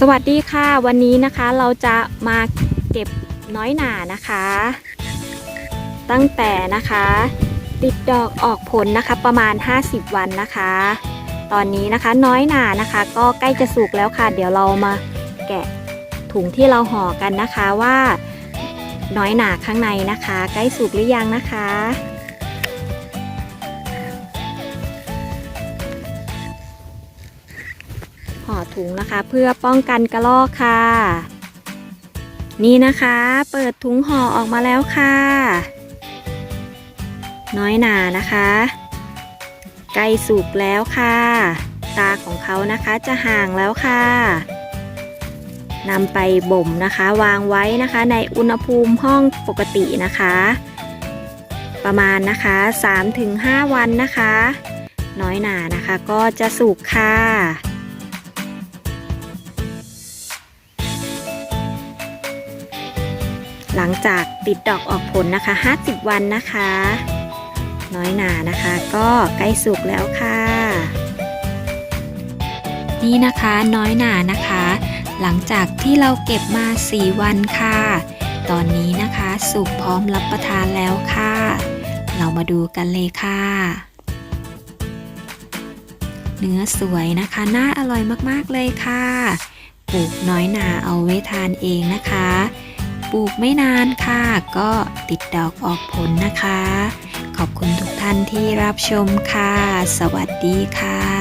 สวัสดีค่ะวันนี้นะคะเราจะมาเก็บน้อยหนานะคะ ตั้งแต่นะคะ ติดดอกออกผลนะคะประมาณ 50 วันนะคะ ตอนนี้นะคะน้อยหนานะคะ ก็ใกล้จะสุกแล้วค่ะ เดี๋ยวเรามาแกะถุงที่เราห่อกันนะคะว่า น้อยหนาข้างในนะคะ ใกล้สุกหรือยังนะคะ ห่อถุงนะคะ เพื่อป้องกันกระรอกค่ะ นี่นะคะ เปิดถุงห่อออกมาแล้วค่ะ น้อยหนานะคะใกล้สุกแล้วค่ะ ตาของเขานะคะจะห่างแล้วค่ะนำไปบ่มนะคะ วางไว้นะคะในอุณหภูมิห้องปกตินะคะ ประมาณนะคะ 3-5 วันนะคะ น้อยหนานะคะก็จะสุกค่ะ หลังจากติดดอกออกผลนะคะ 50 วันนะคะ น้อยหนานะคะ ก็ใกล้สุกแล้วค่ะ นี่นะคะน้อยหนานะคะ หลังจากที่เราเก็บมา 4 วันค่ะ ตอนนี้นะคะสุกพร้อมรับประทานแล้วค่ะ เรามาดูกันเลยค่ะเนื้อสวยนะคะน่าอร่อยมากๆเลยค่ะ ปลูกน้อยหนาเอาไว้ทานเองนะคะ ปลูกไม่นานค่ะ ก็ติดดอกออกผลนะคะ ขอบคุณทุกท่านที่รับชมค่ะ สวัสดีค่ะ